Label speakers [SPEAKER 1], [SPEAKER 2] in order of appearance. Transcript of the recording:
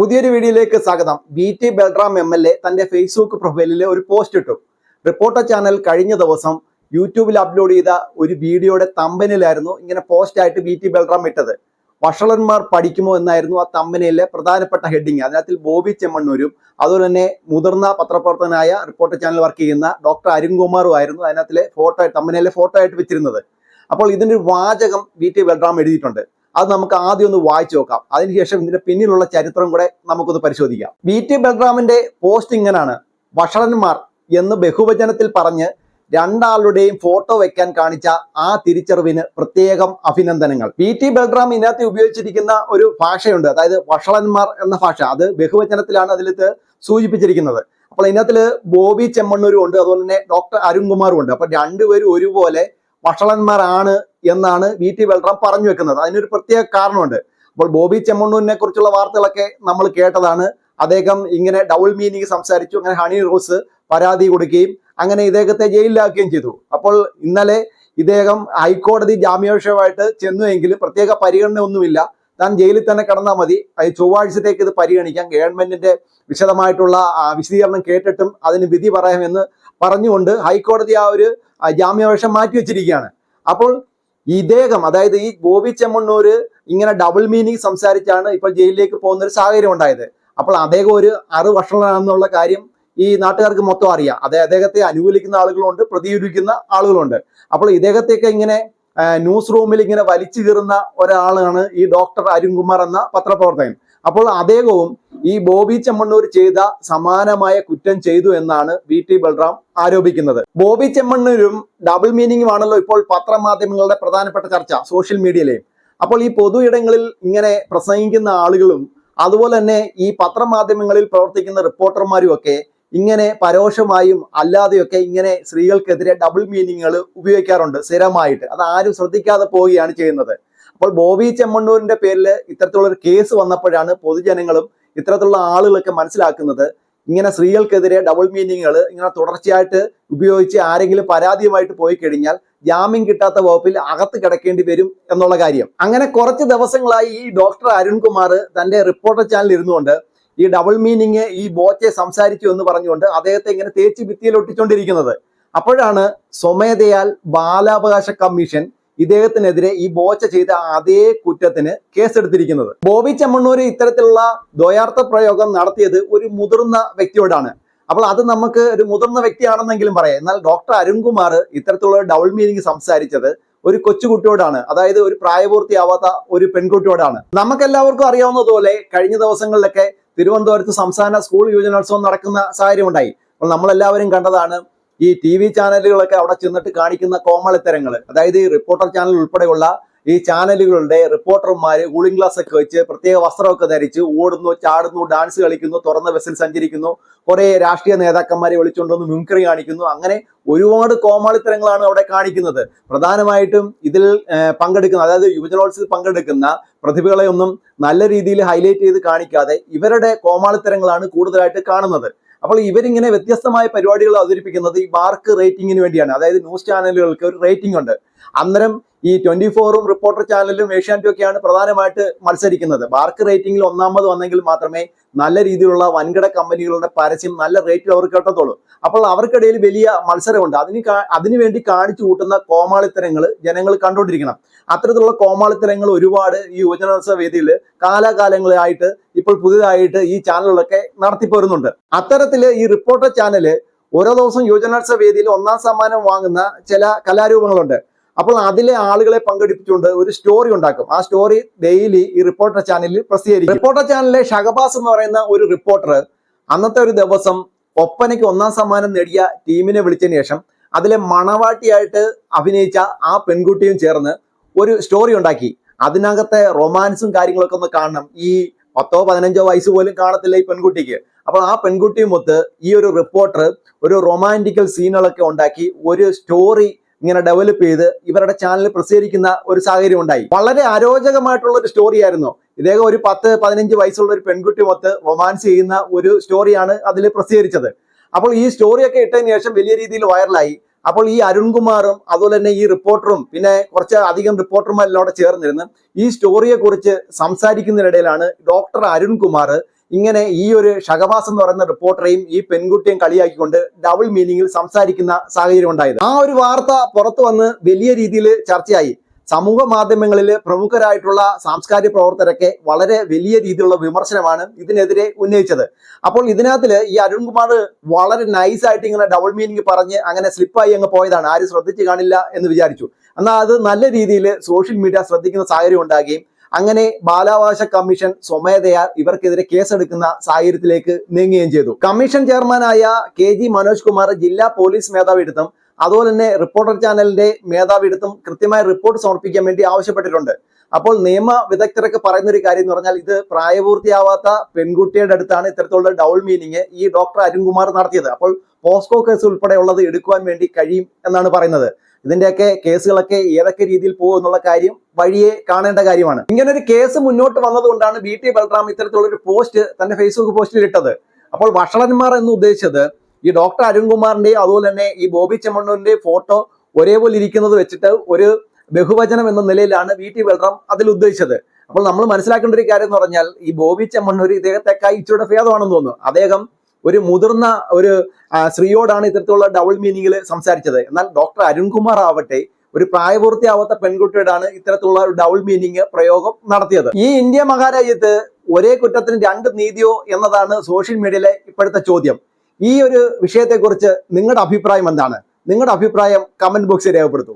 [SPEAKER 1] പുതിയൊരു വീഡിയോയിലേക്ക് സ്വാഗതം. B T Balram M L A തന്റെ ഫേസ്ബുക്ക് പ്രൊഫൈലിൽ ഒരു പോസ്റ്റ് ഇട്ടു. റിപ്പോർട്ടർ ചാനൽ കഴിഞ്ഞ ദിവസം യൂട്യൂബിൽ അപ്ലോഡ് ചെയ്ത ഒരു വീഡിയോയുടെ തമ്പനിലായിരുന്നു ഇങ്ങനെ പോസ്റ്റ് ആയിട്ട് ബി ടി ബൽറാം ഇട്ടത്. വഷളന്മാർ പഠിക്കുമോ എന്നായിരുന്നു ആ തമ്പനിയിലെ പ്രധാനപ്പെട്ട ഹെഡിങ് അതിനകത്തിൽ ബോബി ചെമ്മണ്ണൂരും അതുപോലെ തന്നെ മുതിർന്ന പത്രപ്രവർത്തകനായ റിപ്പോർട്ടർ ചാനൽ വർക്ക് ചെയ്യുന്ന ഡോക്ടർ അരുൺകുമാറും ആയിരുന്നു അതിനകത്തിലെ ഫോട്ടോ തമ്പനിയിലെ ഫോട്ടോ ആയിട്ട് വെച്ചിരുന്നത്. അപ്പോൾ ഇതിന്റെ വാചകം ബി ടി ബൽറാം എഴുതിയിട്ടുണ്ട്. അത് നമുക്ക് ആദ്യം ഒന്ന് വായിച്ചു നോക്കാം. അതിനുശേഷം ഇതിന്റെ പിന്നിലുള്ള ചരിത്രം കൂടെ നമുക്കൊന്ന് പരിശോധിക്കാം. വി ടി ബൽറാമിന്റെ പോസ്റ്റ് ഇങ്ങനാണ്. വഷളന്മാർ എന്ന് ബഹുവചനത്തിൽ പറഞ്ഞ് രണ്ടാളുടെയും ഫോട്ടോ വെക്കാൻ കാണിച്ച ആ തിരിച്ചറിവിന് പ്രത്യേകം അഭിനന്ദനങ്ങൾ. പി ടി ബൽറാം ഇതിനകത്ത് ഉപയോഗിച്ചിരിക്കുന്ന ഒരു ഭാഷയുണ്ട്. അതായത് വഷളന്മാർ എന്ന ഭാഷ. അത് ബഹുവചനത്തിലാണ് അതിൽ സൂചിപ്പിച്ചിരിക്കുന്നത്. അപ്പോൾ ഇതിനകത്തിൽ ബോബി ചെമ്മണ്ണൂരും ഉണ്ട്. അതുപോലെ തന്നെ ഡോക്ടർ അരുൺകുമാറും ഉണ്ട്. അപ്പൊ രണ്ടുപേരും ഒരുപോലെ വഷളന്മാരാണ് എന്നാണ് വി ടി ബൽറാം പറഞ്ഞു വെക്കുന്നത്. അതിനൊരു പ്രത്യേക കാരണമുണ്ട്. അപ്പോൾ ബോബി ചെമ്മണ്ണൂരിനെ കുറിച്ചുള്ള വാർത്തകളൊക്കെ നമ്മൾ കേട്ടതാണ്. അദ്ദേഹം ഇങ്ങനെ ഡബിൾ മീനിങ് സംസാരിച്ചു. അങ്ങനെ ഹണി റോസ് പരാതി കൊടുക്കുകയും അങ്ങനെ ഇദ്ദേഹത്തെ ജയിലിലാക്കുകയും ചെയ്തു. അപ്പോൾ ഇന്നലെ ഇദ്ദേഹം ഹൈക്കോടതി ജാമ്യാപേക്ഷമായിട്ട് ചെന്നുവെങ്കിലും പ്രത്യേക പരിഗണന ഒന്നുമില്ല താൻ ജയിലിൽ തന്നെ കിടന്നാൽ മതി. അത് ചൊവ്വാഴ്ചത്തേക്ക് ഇത് പരിഗണിക്കാം. ഗവൺമെന്റിന്റെ വിശദമായിട്ടുള്ള വിശദീകരണം കേട്ടിട്ടും അതിന് വിധി പറയാമെന്ന് പറഞ്ഞുകൊണ്ട് ഹൈക്കോടതി ആ ഒരു ജാമ്യാപേക്ഷ മാറ്റിവെച്ചിരിക്കുകയാണ്. അപ്പോൾ ഇദ്ദേഹം അതായത് ഈ ബോബി ചെമ്മണ്ണൂര് ഇങ്ങനെ ഡബിൾ മീനിങ് സംസാരിച്ചാണ് ഇപ്പോൾ ജയിലിലേക്ക് പോകുന്ന ഒരു സാഹചര്യം ഉണ്ടായത്. അപ്പോൾ അദ്ദേഹം ഒരു അറു വർഷങ്ങളാണെന്നുള്ള കാര്യം ഈ നാട്ടുകാർക്ക് മൊത്തം അറിയാം. അതെ അദ്ദേഹത്തെ അനുകൂലിക്കുന്ന ആളുകളുണ്ട് പ്രതികൂലിക്കുന്ന ആളുകളുണ്ട്. അപ്പോൾ ഇദ്ദേഹത്തെയൊക്കെ ഇങ്ങനെ ന്യൂസ് റൂമിൽ ഇങ്ങനെ വലിച്ചു കീറുന്ന ഒരാളാണ് ഈ ഡോക്ടർ അരുൺകുമാർ എന്ന പത്രപ്രവർത്തകൻ. അപ്പോൾ അദ്ദേഹവും ഈ ബോബി ചെമ്മണ്ണൂർ ചെയ്ത സമാനമായ കുറ്റം ചെയ്തു എന്നാണ് വി ടി ബൽറാം ആരോപിക്കുന്നത്. ബോബി ചെമ്മണ്ണൂരും ഡബിൾ മീനിങ്ങും ആണല്ലോ ഇപ്പോൾ പത്രമാധ്യമങ്ങളുടെ പ്രധാനപ്പെട്ട ചർച്ച സോഷ്യൽ മീഡിയയിലെ അപ്പോൾ ഈ പൊതു ഇടങ്ങളിൽ ഇങ്ങനെ പ്രസംഗിക്കുന്ന ആളുകളും അതുപോലെ തന്നെ ഈ പത്രമാധ്യമങ്ങളിൽ പ്രവർത്തിക്കുന്ന റിപ്പോർട്ടർമാരും ഒക്കെ ഇങ്ങനെ പരോക്ഷമായും അല്ലാതെയൊക്കെ ഇങ്ങനെ സ്ത്രീകൾക്കെതിരെ ഡബിൾ മീനിങ്ങുകൾ ഉപയോഗിക്കാറുണ്ട് സ്ഥിരമായിട്ട്. അത് ആരും ശ്രദ്ധിക്കാതെ പോവുകയാണ് ചെയ്യുന്നത്. അപ്പോൾ ബോബി ചെമ്മണ്ണൂരിന്റെ പേരിൽ ഇത്തരത്തിലുള്ള ഒരു കേസ് വന്നപ്പോഴാണ് പൊതുജനങ്ങളും ഇത്തരത്തിലുള്ള ആളുകളൊക്കെ മനസ്സിലാക്കുന്നത്. ഇങ്ങനെ സ്ത്രീകൾക്കെതിരെ ഡബിൾ മീനിങ്ങുകൾ ഇങ്ങനെ തുടർച്ചയായിട്ട് ഉപയോഗിച്ച് ആരെങ്കിലും പരാതിയുമായിട്ട് പോയി കഴിഞ്ഞാൽ ജാമ്യം കിട്ടാത്ത വകുപ്പിൽ അകത്ത് കിടക്കേണ്ടി വരും എന്നുള്ള കാര്യം. അങ്ങനെ കുറച്ച് ദിവസങ്ങളായി ഈ ഡോക്ടർ അരുൺകുമാർ തന്റെ റിപ്പോർട്ടർ ചാനൽ ഇരുന്നുകൊണ്ട് ഈ ഡബിൾ മീനിങ് ഈ ബോച്ചെ സംസാരിച്ചു എന്ന് പറഞ്ഞുകൊണ്ട് അദ്ദേഹത്തെ ഇങ്ങനെ തേച്ച് ഭിത്തിയിൽ ഒട്ടിച്ചുകൊണ്ടിരിക്കുന്നത് അപ്പോഴാണ് സ്വമേധയാൽ ബാലാവകാശ കമ്മീഷൻ ഇദ്ദേഹത്തിനെതിരെ ഈ ബോച്ച ചെയ്ത അതേ കുറ്റത്തിന് കേസെടുത്തിരിക്കുന്നത്. ബോബി ചെമ്മണ്ണൂര് ഇത്തരത്തിലുള്ള ദ്വയാർത്ഥ പ്രയോഗം നടത്തിയത് ഒരു മുതിർന്ന വ്യക്തിയോടാണ്. അപ്പോൾ അത് നമുക്ക് ഒരു മുതിർന്ന വ്യക്തിയാണെന്നെങ്കിലും പറയാം. എന്നാൽ ഡോക്ടർ അരുൺകുമാർ ഇത്തരത്തിലുള്ള ഡബിൾ മീനിങ് സംസാരിച്ചത് ഒരു കൊച്ചുകുട്ടിയോടാണ്. അതായത് ഒരു പ്രായപൂർത്തിയാവാത്ത ഒരു പെൺകുട്ടിയോടാണ്. നമുക്കെല്ലാവർക്കും അറിയാവുന്നതുപോലെ കഴിഞ്ഞ ദിവസങ്ങളിലൊക്കെ തിരുവനന്തപുരത്ത് സംസ്ഥാന സ്കൂൾ യുവജനോത്സവം നടക്കുന്ന സാഹചര്യം ഉണ്ടായി അപ്പോൾ നമ്മളെല്ലാവരും കണ്ടതാണ് ഈ ടി വി ചാനലുകളൊക്കെ അവിടെ ചെന്നിട്ട് കാണിക്കുന്ന കോമളിത്തരങ്ങൾ. അതായത് ഈ റിപ്പോർട്ടർ ചാനൽ ഉൾപ്പെടെയുള്ള ഈ ചാനലുകളുടെ റിപ്പോർട്ടർമാർ കൂളിംഗ് ഗ്ലാസ് ഒക്കെ വെച്ച് പ്രത്യേക വസ്ത്രമൊക്കെ ധരിച്ച് ഓടുന്നു ചാടുന്നു ഡാൻസ് കളിക്കുന്നു തുറന്ന ബസ്സിൽ സഞ്ചരിക്കുന്നു. കുറെ രാഷ്ട്രീയ നേതാക്കന്മാരെ വിളിച്ചുകൊണ്ടുവന്ന് മിമിക്രി കാണിക്കുന്നു. അങ്ങനെ ഒരുപാട് കോമാളിത്തരങ്ങളാണ് അവിടെ കാണിക്കുന്നത്. പ്രധാനമായിട്ടും ഇതിൽ പങ്കെടുക്കുന്ന അതായത് യുവജനോത്സവത്തിൽ പങ്കെടുക്കുന്ന പ്രതിഭകളെ ഒന്നും നല്ല രീതിയിൽ ഹൈലൈറ്റ് ചെയ്ത് കാണിക്കാതെ ഇവരുടെ കോമാളിത്തരങ്ങളാണ് കൂടുതലായിട്ട് കാണുന്നത്. അപ്പോൾ ഇവരിങ്ങനെ വ്യത്യസ്തമായ പരിപാടികൾ അവതരിപ്പിക്കുന്നത് ഈ മാർക്ക് റേറ്റിംഗിന് വേണ്ടിയാണ്. അതായത് ന്യൂസ് ചാനലുകൾക്ക് ഒരു റേറ്റിംഗ് ഉണ്ട്. അന്നേരം ഈ ട്വന്റി ഫോറും റിപ്പോർട്ടർ ചാനലും ഏഷ്യാനെറ്റും ഒക്കെയാണ് പ്രധാനമായിട്ട് മത്സരിക്കുന്നത്. മാർക്ക് റേറ്റിംഗിൽ ഒന്നാമത് വന്നെങ്കിൽ മാത്രമേ നല്ല രീതിയിലുള്ള വൻകിട കമ്പനികളുടെ പരസ്യം നല്ല റേറ്റിൽ അവർക്ക് കിട്ടത്തുള്ളൂ. അപ്പോൾ അവർക്കിടയിൽ വലിയ മത്സരമുണ്ട്. അതിന് അതിനുവേണ്ടി അതിനു വേണ്ടി കാണിച്ചു കൂട്ടുന്ന കോമാളിത്തരങ്ങൾ ജനങ്ങൾ കണ്ടുകൊണ്ടിരിക്കണം. അത്തരത്തിലുള്ള കോമാളിത്തരങ്ങൾ ഒരുപാട് ഈ യുവജനോത്സവ വേദിയിൽ കാലാകാലങ്ങളായിട്ട് ഇപ്പോൾ പുതിയതായിട്ട് ഈ ചാനലുകളൊക്കെ നടത്തിപ്പോരുന്നുണ്ട് അത്തരത്തിൽ ഈ റിപ്പോർട്ടർ ചാനൽ ഓരോ ദിവസം യുവജനോത്സവ വേദിയിൽ ഒന്നാം സമ്മാനം വാങ്ങുന്ന ചില കലാരൂപങ്ങളുണ്ട്. അപ്പോൾ അതിലെ ആളുകളെ പങ്കെടുപ്പിച്ചുകൊണ്ട് ഒരു സ്റ്റോറി ഉണ്ടാക്കും. ആ സ്റ്റോറി ഡെയിലി ഈ റിപ്പോർട്ടർ ചാനലിൽ പ്രസിദ്ധീകരിക്കും. റിപ്പോർട്ടർ ചാനലിലെ ഷഹബാസ് എന്ന് പറയുന്ന ഒരു റിപ്പോർട്ടർ അന്നത്തെ ഒരു ദിവസം ഒപ്പനയ്ക്ക് ഒന്നാം സമ്മാനം നേടിയ ടീമിനെ വിളിച്ചതിന് ശേഷം അതിലെ മണവാട്ടിയായിട്ട് അഭിനയിച്ച ആ പെൺകുട്ടിയും ചേർന്ന് ഒരു സ്റ്റോറി ഉണ്ടാക്കി. അതിനകത്തെ റൊമാൻസും കാര്യങ്ങളൊക്കെ ഒന്ന് കാണണം. ഈ പത്തോ പതിനഞ്ചോ വയസ്സ് പോലും കാണത്തില്ല ഈ പെൺകുട്ടിക്ക്. അപ്പോൾ ആ പെൺകുട്ടിയും ഒത്ത് ഈ ഒരു റിപ്പോർട്ടർ ഒരു റൊമാന്റിക്കൽ സീനുകളൊക്കെ ഉണ്ടാക്കി ഒരു സ്റ്റോറി ഇങ്ങനെ ഡെവലപ്പ് ചെയ്ത് ഇവരുടെ ചാനൽ പ്രസിദ്ധീകരിക്കുന്ന ഒരു സാഹചര്യം ഉണ്ടായി. വളരെ അരോചകമായിട്ടുള്ള ഒരു സ്റ്റോറി ആയിരുന്നു. ഇദ്ദേഹം ഒരു പത്ത് പതിനഞ്ച് വയസ്സുള്ള ഒരു പെൺകുട്ടി മൊത്ത് റൊമാൻസ് ചെയ്യുന്ന ഒരു സ്റ്റോറിയാണ് അതിൽ പ്രസിദ്ധീകരിച്ചത്. അപ്പോൾ ഈ സ്റ്റോറിയൊക്കെ ഇട്ടതിന് ശേഷം വലിയ രീതിയിൽ വൈറലായി അപ്പോൾ ഈ അരുൺകുമാറും അതുപോലെ തന്നെ ഈ റിപ്പോർട്ടറും പിന്നെ കുറച്ച് അധികം റിപ്പോർട്ടർമാരെല്ലാം അവിടെ ചേർന്നിരുന്ന് ഈ സ്റ്റോറിയെക്കുറിച്ച് സംസാരിക്കുന്നതിനിടയിലാണ് ഡോക്ടർ അരുൺകുമാർ ഇങ്ങനെ ഈ ഒരു ഷഹബാസ് എന്ന് പറയുന്ന റിപ്പോർട്ടറെയും ഈ പെൺകുട്ടിയും കളിയാക്കിക്കൊണ്ട് ഡബിൾ മീനിങ്ങിൽ സംസാരിക്കുന്ന സാഹചര്യം ഉണ്ടായത്. ആ ഒരു വാർത്ത പുറത്തു വന്ന് വലിയ രീതിയിൽ ചർച്ചയായി. സമൂഹ മാധ്യമങ്ങളിൽ പ്രമുഖരായിട്ടുള്ള സാംസ്കാരിക പ്രവർത്തകരൊക്കെ വളരെ വലിയ രീതിയിലുള്ള വിമർശനമാണ് ഇതിനെതിരെ ഉന്നയിച്ചത്. അപ്പോൾ ഇതിനകത്തിൽ ഈ അരുൺകുമാർ വളരെ നൈസായിട്ട് ഇങ്ങനെ ഡബിൾ മീനിങ് പറഞ്ഞ് അങ്ങനെ സ്ലിപ്പായി അങ്ങ് പോയതാണ്. ആരും ശ്രദ്ധിച്ചു കാണില്ല എന്ന് വിചാരിച്ചു. എന്നാൽ അത് നല്ല രീതിയിൽ സോഷ്യൽ മീഡിയ ശ്രദ്ധിക്കുന്ന സാഹചര്യം ഉണ്ടാകുകയും അങ്ങനെ ബാലാവകാശ കമ്മീഷൻ സ്വമേധയാ ഇവർക്കെതിരെ കേസെടുക്കുന്ന സാഹചര്യത്തിലേക്ക് നീങ്ങുകയും ചെയ്തു. കമ്മീഷൻ ചെയർമാനായ കെ ജി മനോജ് കുമാർ ജില്ലാ പോലീസ് മേധാവിയെടുത്തും അതുപോലെ തന്നെ റിപ്പോർട്ടർ ചാനലിന്റെ മേധാവിയെടുത്തും കൃത്യമായ റിപ്പോർട്ട് സമർപ്പിക്കാൻ വേണ്ടി ആവശ്യപ്പെട്ടിട്ടുണ്ട്. അപ്പോൾ നിയമ വിദഗ്ധരൊക്കെ പറയുന്ന ഒരു കാര്യം എന്ന് പറഞ്ഞാൽ ഇത് പ്രായപൂർത്തിയാവാത്ത പെൺകുട്ടിയുടെ അടുത്താണ് ഇത്തരത്തിലുള്ള ഡൗൾ മീനിങ് ഈ ഡോക്ടർ അരുൺകുമാർ നടത്തിയത്. അപ്പോൾ പോസ്കോ കേസ് ഉൾപ്പെടെയുള്ളത് എടുക്കുവാൻ വേണ്ടി കഴിയും എന്നാണ് പറയുന്നത്. ഇതിന്റെയൊക്കെ കേസുകളൊക്കെ ഏതൊക്കെ രീതിയിൽ പോകും എന്നുള്ള കാര്യം വഴിയെ കാണേണ്ട കാര്യമാണ്. ഇങ്ങനെ ഒരു കേസ് മുന്നോട്ട് വന്നതുകൊണ്ടാണ് ബി ടി ബൽറാം ഇത്തരത്തിലുള്ള ഒരു പോസ്റ്റ് തന്റെ ഫേസ്ബുക്ക് പോസ്റ്റിൽ ഇട്ടത്. അപ്പോൾ വഷളന്മാർ എന്ന് ഉദ്ദേശിച്ചത് ഈ ഡോക്ടർ അരുൺകുമാറിന്റെയും അതുപോലെ തന്നെ ഈ ബോബി ചെമ്മണ്ണൂരിന്റെയും ഫോട്ടോ ഒരേപോലെ ഇരിക്കുന്നത് വെച്ചിട്ട് ഒരു ബഹുവചനം എന്ന നിലയിലാണ് വി ടി ബൽറാം അതിൽ ഉദ്ദേശിച്ചത്. അപ്പോൾ നമ്മൾ മനസ്സിലാക്കേണ്ട ഒരു കാര്യം എന്ന് പറഞ്ഞാൽ ഈ ബോബി ചെമ്മണ്ണൂർ ഇദ്ദേഹത്തെക്കായി ഇച്ചിരി ഭേദമാണെന്ന് തോന്നുന്നു. അദ്ദേഹം ഒരു മുതിർന്ന ഒരു സ്ത്രീയോടാണ് ഇത്തരത്തിലുള്ള ഡബിൾ മീനിങ്ങിൽ സംസാരിച്ചത്. എന്നാൽ ഡോക്ടർ അരുൺകുമാർ ആവട്ടെ ഒരു പ്രായപൂർത്തിയാവാത്ത പെൺകുട്ടിയോടാണ് ഇത്തരത്തിലുള്ള ഒരു ഡബിൾ മീനിങ് പ്രയോഗം നടത്തിയത്. ഈ ഇന്ത്യ മഹാരാജ്യത്ത് ഒരേ കുറ്റത്തിന് രണ്ട് നീതിയോ എന്നതാണ് സോഷ്യൽ മീഡിയയിലെ ഇപ്പോഴത്തെ ചോദ്യം. ഈ ഒരു വിഷയത്തെക്കുറിച്ച് നിങ്ങളുടെ അഭിപ്രായം എന്താണ്? നിങ്ങളുടെ അഭിപ്രായം കമന്റ് ബോക്സിൽ രേഖപ്പെടുത്തൂ.